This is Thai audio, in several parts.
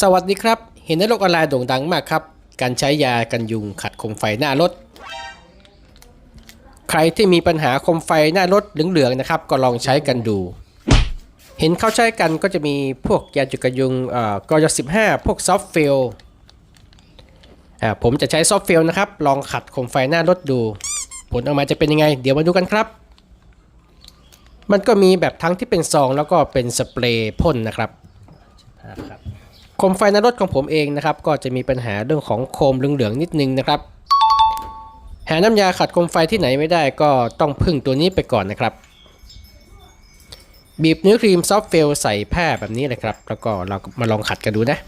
สวัสดีครับ เห็นในโลกออนไลน์โด่งดังมากครับ การใช้ยากันยุงขัดคมไฟหน้ารถ ใครที่มีปัญหาคมไฟหน้ารถเหลืองๆนะครับ ก็ลองใช้กันดู เห็นเขาใช้กันก็จะมีพวกยาจุดกันยุงเอ่อกย15พวกซอฟเฟลอ่าผมจะใช้ซอฟเฟลนะครับ ลองขัดคมไฟหน้ารถดู ผลออกมาจะเป็นยังไง เดี๋ยวมาดูกันครับ มันก็มีแบบทั้งที่เป็นซองแล้วก็เป็นสเปรย์พ่นนะครับ มไฟหน้ารถของผมเองนะครับ ก็จะมีปัญหาเรื่องของโคมเหลืองๆนิดนึงนะครับ หาน้ำยาขัดโคมไฟที่ไหนไม่ได้ก็ต้องพึ่งตัวนี้ไปก่อนนะครับ บีบเนื้อครีมซอฟเฟลใส่ผ้าแบบนี้เลยครับ แล้วก็เรามาลองขัดกันดูนะ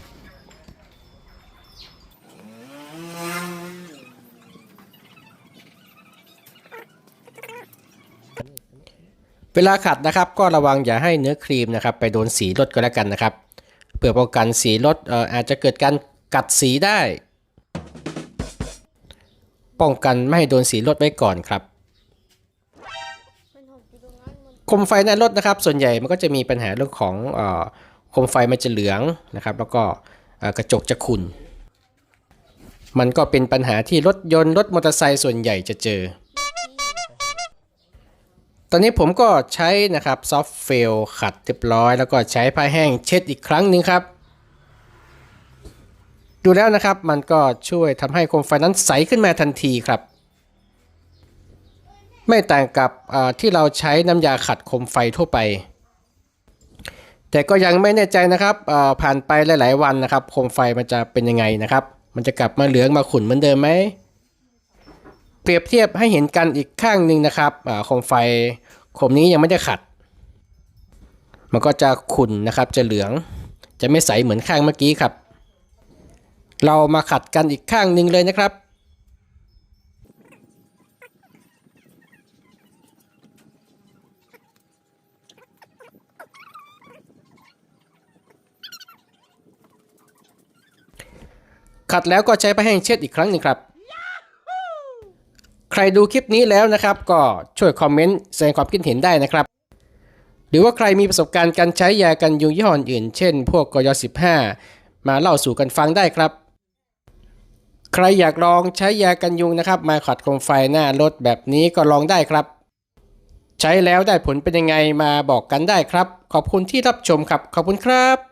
เวลาขัดนะครับก็ระวังอย่าให้เนื้อครีมนะครับไปโดนสีรถก็แล้วกันนะครับ เพื่อป้องกันสีรถอออาจจะเกิดการกัดสีได้ ป้องกันไม่ให้โดนสีรถไว้ก่อนครับโคมไฟในรถนะครับ ส่วนใหญ่มันก็จะมีปัญหาเรื่องของออโคมไฟมันจะเหลืองนะครับ แล้วก็กระจกจะขุ่นมันก็เป็นปัญหาที่รถยนต์รถมอเตอร์ไซค์ส่วนใหญ่จะเจอ ตอนนี้ผมก็ใช้นะครับซอฟเฟลขัดเรียบร้อย แล้วก็ใช้ผ้าแห้งเช็ดอีกครั้งหนึ่งครับ ดูแล้วนะครับมันก็ช่วยทำให้โคมไฟนั้นใสขึ้นมาทันทีครับ ไม่ต่างกับที่เราใช้น้ำยาขัดโคมไฟทั่วไป แต่ก็ยังไม่แน่ใจนะครับผ่านไปหลาย ๆ วันนะครับโคมไฟมันจะเป็นยังไงนะครับ มันจะกลับมาเหลืองมาขุ่นเหมือนเดิมไหม เปรียบเทียบให้เห็นกันอีกข้างหนึ่งนะครับโคมไฟโคมนี้ยังไม่ได้ขัด มันก็จะขุ่นนะครับจะเหลืองจะไม่ใสเหมือนข้างเมื่อกี้ครับ เรามาขัดกันอีกข้างหนึ่งเลยนะครับขัดแล้วก็ใช้ผ้าแห้งเช็ดอีกครั้งหนึ่งครับ ครดูคลิปนี้แล้วนะครับ ก็ช่วยคอมเมนต์แสดงความคิดเห็นได้นะครับ หรือว่าใครมีประสบการณ์การใช้ยากันยุงยี่ห้ออื่น เช่น พวกกย15 มาเล่าสู่กันฟังได้ครับ ใครอยากลองใช้ยากันยุงนะครับมาขัดโคมไฟหน้ารถแบบนี้ก็ลองได้ครับ ใช้แล้วได้ผลเป็นยังไงมาบอกกันได้ครับ ขอบคุณที่รับชมครับ ขอบคุณครับ